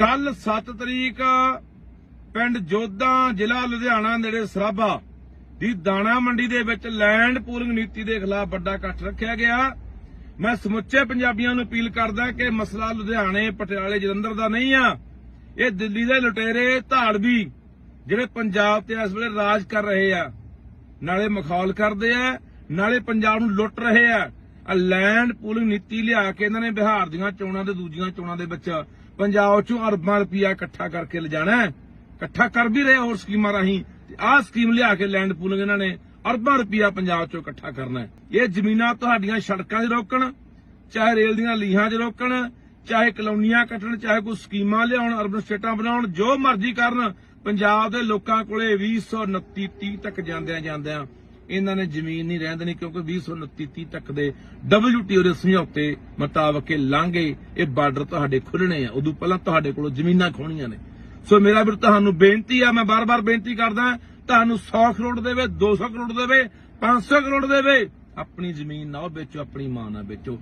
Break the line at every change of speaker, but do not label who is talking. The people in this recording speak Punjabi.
ਕੱਲ 7 ਤਰੀਕ ਪਿੰਡ ਜੋਧਾ, ਜ਼ਿਲ੍ਹਾ ਲੁਧਿਆਣਾ ਨੇੜੇ ਸਰਾਭਾ ਦੀ ਦਾਣਾ ਮੰਡੀ ਦੇ ਵਿੱਚ ਲੈਂਡ ਪੂਲਿੰਗ ਨੀਤੀ ਦੇ ਖਿਲਾਫ ਵੱਡਾ ਇਕੱਠ ਰੱਖਿਆ ਗਿਆ। ਮੈਂ ਸਮੁੱਚੇ ਪੰਜਾਬੀਆਂ ਨੂੰ ਅਪੀਲ ਕਰਦਾ ਕਿ ਮਸਲਾ ਲੁਧਿਆਣੇ, ਪਟਿਆਲੇ, ਜਲੰਧਰ ਦਾ ਨਹੀਂ ਆ, ਇਹ ਦਿੱਲੀ ਦੇ ਲੁਟੇਰੇ ਧਾੜਵੀ ਜਿਹੜੇ ਪੰਜਾਬ ਤੇ ਇਸ ਵੇਲੇ ਰਾਜ ਕਰ ਰਹੇ ਆ। ਨਾਲੇ ਮਖੌਲ ਕਰਦੇ ਆ, ਨਾਲੇ ਪੰਜਾਬ ਨੂੰ ਲੁੱਟ ਰਹੇ ਆ ਆ। ਲੈਂਡ ਪੂਲਿੰਗ ਨੀਤੀ ਲਿਆ ਕੇ ਇਹਨਾਂ ਨੇ ਬਿਹਾਰ ਦੀਆਂ ਚੋਣਾਂ ਤੇ ਦੂਜੀਆਂ ਚੋਣਾਂ ਦੇ ਵਿੱਚ ਪੰਜਾਬ ਚੋਂ ਅਰਬਾਂ ਰੁਪਇਆ ਇਕੱਠਾ ਕਰਕੇ ਲਿਜਾਣਾ ਇਕੱਠਾ ਕਰ ਵੀ ਰਹੇ ਹੋਰ ਸਕੀਮਾਂ ਰਾਹੀਂ ਆਹ ਸਕੀਮ ਲਿਆ ਕੇ ਲੈਂਡ ਪੂਲਿੰਗ ਇਹਨਾਂ ਨੇ ਅਰਬਾਂ ਰੁਪਈਆ ਪੰਜਾਬ ਚੋਂ ਇਕੱਠਾ ਕਰਨਾ ਇਹ ਜ਼ਮੀਨਾਂ ਤੁਹਾਡੀਆਂ ਸੜਕਾਂ 'ਚ ਰੋਕਣ, ਚਾਹੇ ਰੇਲ ਦੀਆਂ ਲੀਹਾਂ 'ਚ ਰੋਕਣ, ਚਾਹੇ ਕਲੋਨੀਆਂ ਕੱਟਣ, ਚਾਹੇ ਕੋਈ ਸਕੀਮਾਂ ਲਿਆਉਣ, ਅਰਬਨ ਸਟੇਟਾਂ ਬਣਾਉਣ, ਜੋ ਮਰਜ਼ੀ ਕਰਨ, ਪੰਜਾਬ ਦੇ ਲੋਕਾਂ ਕੋਲੇ 2029 30 ਤੱਕ ਜਾਂਦਿਆਂ ਜਾਂਦਿਆਂ ਇਹਨਾਂ ਨੇ ਜ਼ਮੀਨ ਨਹੀਂ ਰਹਿਣ ਦੇਣੀ ਕਿਉਂਕਿ 2029 30 ਤੱਕ ਦੇ WTO ਦੇ ਸਮਝੌਤੇ ਮੁਤਾਬਕ ਇਹ ਲਾਂਘੇ, ਇਹ ਬਾਰਡਰ ਤੁਹਾਡੇ ਖੁੱਲਣੇ ਆ। ਉਦੋਂ ਪਹਿਲਾਂ ਤੁਹਾਡੇ ਕੋਲੋਂ ਜ਼ਮੀਨਾਂ ਖੋਣੀਆਂ ਨੇ। ਸੋ ਮੇਰਾ ਵੀਰ, ਤੁਹਾਨੂੰ ਬੇਨਤੀ ਆ, ਮੈਂ ਬਾਰ-ਬਾਰ ਬੇਨਤੀ ਕਰਦਾ, ਤੁਹਾਨੂੰ 100 ਕਰੋੜ ਦੇਵੇ 200 ਕਰੋੜ ਦੇਵੇ 500 ਕਰੋੜ ਦੇਵੇ, ਆਪਣੀ ਜ਼ਮੀਨ ਨਾ ਉਹ ਵੇਚੋ, ਆਪਣੀ ਮਾਂ ਨਾ ਵੇਚੋ।